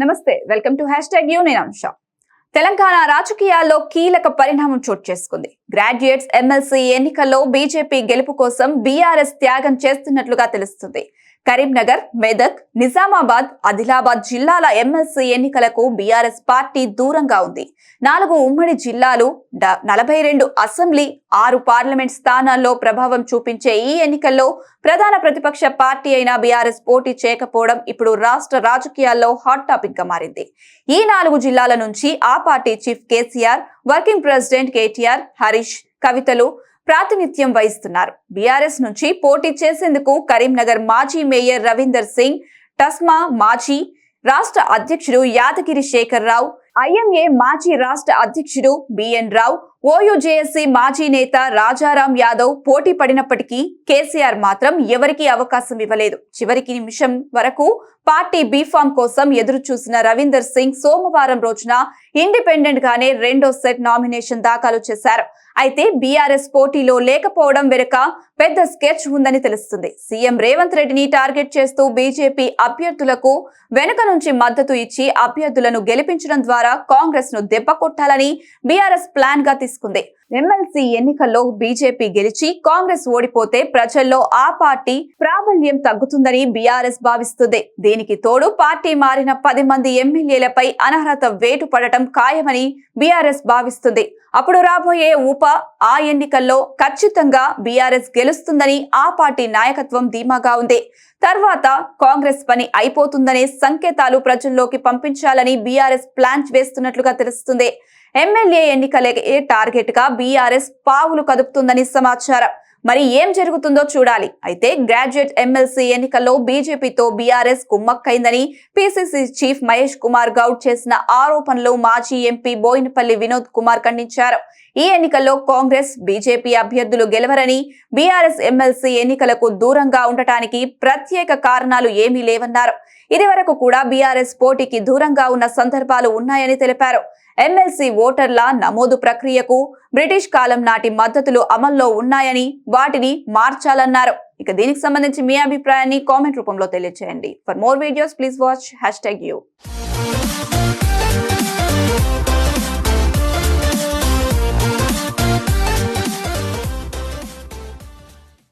నమస్తే welcome to hashtag U నేను అంశ తెలంగాణ రాజకీయాల్లో కీలక పరిణామం చోటు చేసుకుంది. గ్రాడ్యుయేట్స్ ఎమ్మెల్సీ ఎన్నికల్లో బీజేపీ గెలుపు కోసం బీఆర్ఎస్ త్యాగం చేస్తున్నట్లుగా తెలుస్తుంది. కరీంనగర్ మెదక్ నిజామాబాద్ ఆదిలాబాద్ జిల్లాల ఎమ్మెల్సీ ఎన్నికలకు బీఆర్ఎస్ పార్టీ దూరంగా ఉంది. నాలుగు ఉమ్మడి జిల్లాలు డ- నలభై రెండు అసెంబ్లీ ఆరు పార్లమెంట్ స్థానాల్లో ప్రభావం చూపించే ఈ ఎన్నికల్లో ప్రధాన ప్రతిపక్ష పార్టీ అయిన బీఆర్ఎస్ పోటీ చేయకపోవడం ఇప్పుడు రాష్ట్ర రాజకీయాల్లో హాట్ టాపిక్గా మారింది. ఈ నాలుగు జిల్లాల నుంచి ఆ party chief KCR working president KTR Harish కవితలు ప్రాతినిధ్యం వహిస్తున్నారు. బీఆర్ఎస్ నుంచి పోటీ చేసేందుకు కరీంనగర్ మాజీ మేయర్ రవీందర్ సింగ్ టస్మా మాజీ రాష్ట్ర అధ్యక్షుడు యాదగిరి శేఖర్ రావు ఐఎంఏ మాజీ రాష్ట్ర అధ్యక్షుడు బిఎన్ రావు ఓయుజేఎస్సీ మాజీ నేత రాజారాం యాదవ్ పోటీ పడినప్పటికీ కేసీఆర్ మాత్రం ఎవరికీ అవకాశం ఇవ్వలేదు. చివరికి నిమిషం వరకు పార్టీ బీఫామ్ కోసం ఎదురు చూసిన రవీందర్ సింగ్ సోమవారం రోజున ఇండిపెండెంట్ గానే రెండో సెట్ నామినేషన్ దాఖలు చేశారు. అయితే బీఆర్ఎస్ పోటీలో లేకపోవడం వెనుక పెద్ద స్కెచ్ ఉందని తెలుస్తుంది. సీఎం రేవంత్ రెడ్డిని టార్గెట్ చేస్తూ బీజేపీ అభ్యర్థులకు వెనుక నుంచి మద్దతు ఇచ్చి అభ్యర్థులను గెలిపించడం ద్వారా కాంగ్రెస్ను దెబ్బ కొట్టాలని బీఆర్ఎస్ ప్లాన్గా తీసుకుంది. ఎమ్మెల్సీ ఎన్నికల్లో బీజేపీ గెలిచి కాంగ్రెస్ ఓడిపోతే ప్రజల్లో ఆ పార్టీ ప్రాబల్యం తగ్గుతుందని బీఆర్ఎస్ భావిస్తుంది. దీనికి తోడు పార్టీ మారిన పది మంది ఎమ్మెల్యేలపై అనర్హత వేటు పడటం ఖాయమని బీఆర్ఎస్ భావిస్తుంది. అప్పుడు రాబోయే ఉప ఆ ఎన్నికల్లో ఖచ్చితంగా బీఆర్ఎస్ గెలుస్తుందని ఆ పార్టీ నాయకత్వం ధీమాగా ఉంది. తర్వాత కాంగ్రెస్ పని అయిపోతుందనే సంకేతాలు ప్రజల్లోకి పంపించాలని బీఆర్ఎస్ ప్లాన్ వేస్తున్నట్లుగా తెలుస్తుంది. ఎమ్మెల్యే ఎన్నికలే టార్గెట్గా బీఆర్ఎస్ పావులు కదుపుతుందని సమాచారం. మరి ఏం జరుగుతుందో చూడాలి. అయితే గ్రాడ్యుయేట్ ఎమ్మెల్సీ ఎన్నికల్లో బీజేపీతో బీఆర్ఎస్ కుమ్మక్కైందని పిసిసి చీఫ్ మహేష్ కుమార్ గౌడ్ చేసిన ఆరోపణలు మాజీ ఎంపీ బోయినపల్లి వినోద్ కుమార్ ఖండించారు. ఈ ఎన్నికల్లో కాంగ్రెస్ బీజేపీ అభ్యర్థులు గెలవరని బీఆర్ఎస్ ఎమ్మెల్సీ ఎన్నికలకు దూరంగా ఉండటానికి ప్రత్యేక కారణాలు ఏమీ లేవన్నారు. ఇది వరకు కూడా బీఆర్ఎస్ పోటీకి దూరంగా ఉన్న సందర్భాలు ఉన్నాయని తెలిపారు. ఎమ్మెల్సీ ఓటర్ల నమోదు ప్రక్రియకు బ్రిటిష్ కాలం నాటి మద్దతులు అమల్లో ఉన్నాయని వాటిని మార్చాలన్నారు. ఇక దీనికి సంబంధించి మీ అభిప్రాయాన్ని కామెంట్ రూపంలో తెలియజేయండి for more videos please watch hashtag U